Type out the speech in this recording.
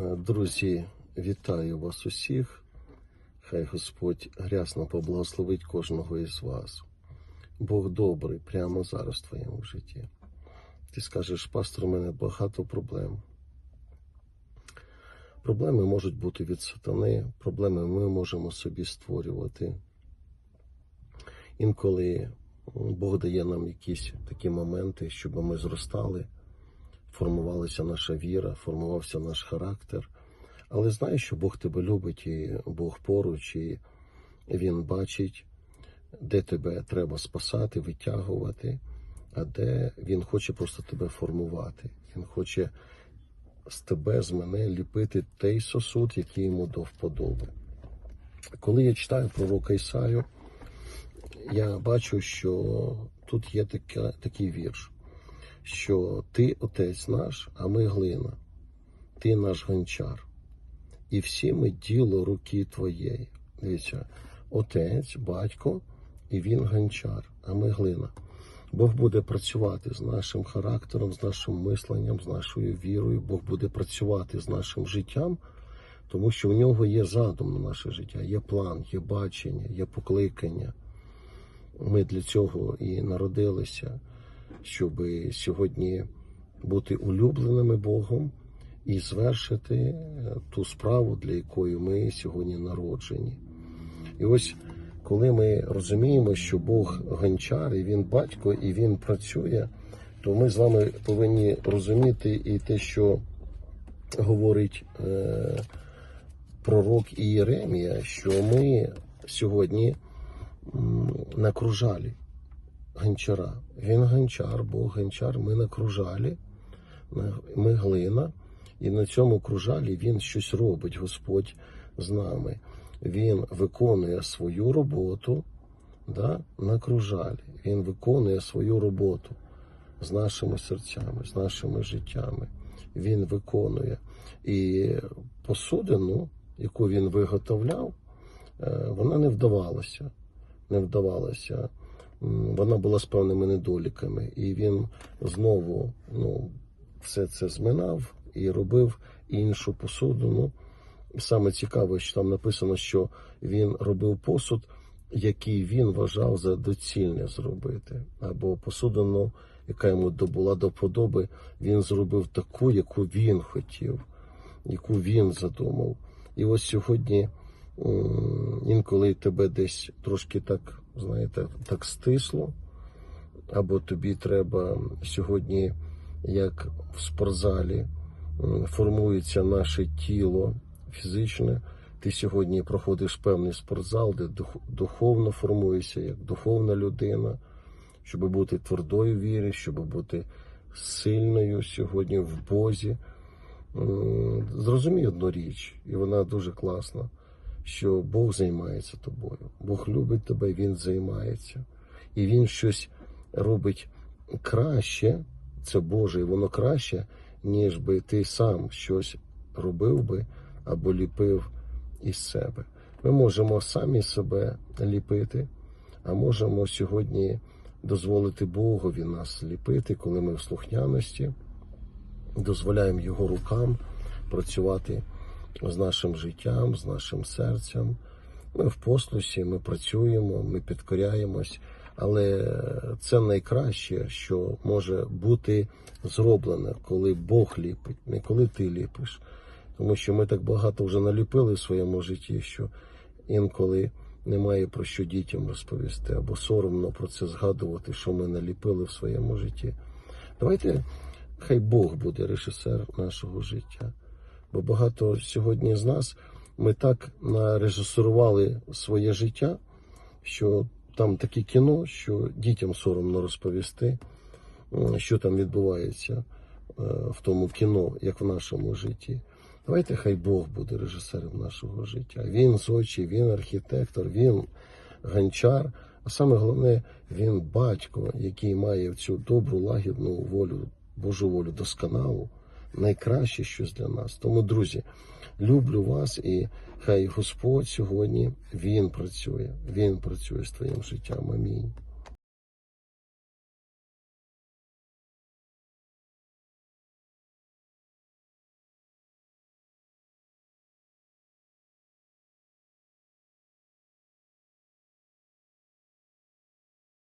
Друзі, вітаю вас усіх. Хай Господь грясно поблагословить кожного із вас. Бог добрий прямо зараз в твоєму житті. Ти скажеш, пастор, у мене багато проблем. Проблеми можуть бути від сатани, проблеми ми можемо собі створювати. Інколи Бог дає нам якісь такі моменти, щоб ми зростали, формувалася наша віра, формувався наш характер. Але знай, що Бог тебе любить, і Бог поруч, і Він бачить, де тебе треба спасати, витягувати, а де Він хоче просто тебе формувати. Він хоче з тебе, з мене ліпити той сосуд, який йому до вподоби. Коли я читаю пророка Ісаю, я бачу, що тут є така, такий вірш, що ти отець наш, а ми глина, ти наш гончар, і всі ми діло руки твоєї. Дивіться, отець, батько, і він гончар, а ми глина. Бог буде працювати з нашим характером, з нашим мисленням, з нашою вірою. Бог буде працювати з нашим життям, тому що в нього є задум на наше життя, є план, є бачення, є покликання. Ми для цього і народилися, щоб сьогодні бути улюбленими Богом і звершити е, ту справу, для якої ми сьогодні народжені. І ось коли ми розуміємо, що Бог гончар, і він батько, і він працює, то ми з вами повинні розуміти і те, що говорить е, пророк Ієремія, що ми сьогодні на кружалі гончара. Він гончар, Бог гончар, ми на кружалі, ми глина, і на цьому кружалі він щось робить, Господь з нами. Він виконує свою роботу да, на кружалі. Він виконує свою роботу з нашими серцями, з нашими життями. Він виконує. І посудину, яку він виготовляв, е, вона не вдавалася. Не вдавалася. Вона була з певними недоліками. І він знову ну, все це зминав і робив іншу посудину. І Саме цікаве, що там написано, що він робив посуд, який він вважав за доцільне зробити, або посудину, яка йому була до вподоби, він зробив таку, яку він хотів, яку він задумав. І ось сьогодні інколи тебе десь трошки так, знаєте, так стисло, або тобі треба сьогодні, як в спортзалі, формується наше тіло фізичне. Ти сьогодні проходиш певний спортзал, де духовно формуєшся як духовна людина, щоб бути твердою вірі, щоб бути сильною сьогодні в Бозі. Зрозумій одну річ, і вона дуже класна, що Бог займається тобою. Бог любить тебе, Він займається. І Він щось робить краще, це Боже, і воно краще, ніж би ти сам щось робив би або ліпив із себе. Ми можемо самі себе ліпити, а можемо сьогодні дозволити Богові нас ліпити, коли ми в слухняності дозволяємо його рукам працювати з нашим життям, з нашим серцем. Ми в послусі, ми працюємо, ми підкоряємось, але це найкраще, що може бути зроблено, коли Бог ліпить, не коли ти ліпиш. Тому що ми так багато вже наліпили в своєму житті, що інколи немає про що дітям розповісти, або соромно про це згадувати, що ми наліпили в своєму житті. Давайте хай Бог буде режисер нашого життя. Бо багато сьогодні з нас ми так нарежисурували своє життя, що там таке кіно, що дітям соромно розповісти, що там відбувається е, в тому кіно, як в нашому житті. Давайте хай Бог буде режисером нашого життя. Він зодчий, він архітектор, він гончар. А саме головне, він батько, який має цю добру, лагідну волю, Божу волю, досконалу, найкраще щось для нас. Тому, друзі, люблю вас і хай Господь сьогодні Він працює, Він працює з твоїм життям. Амінь.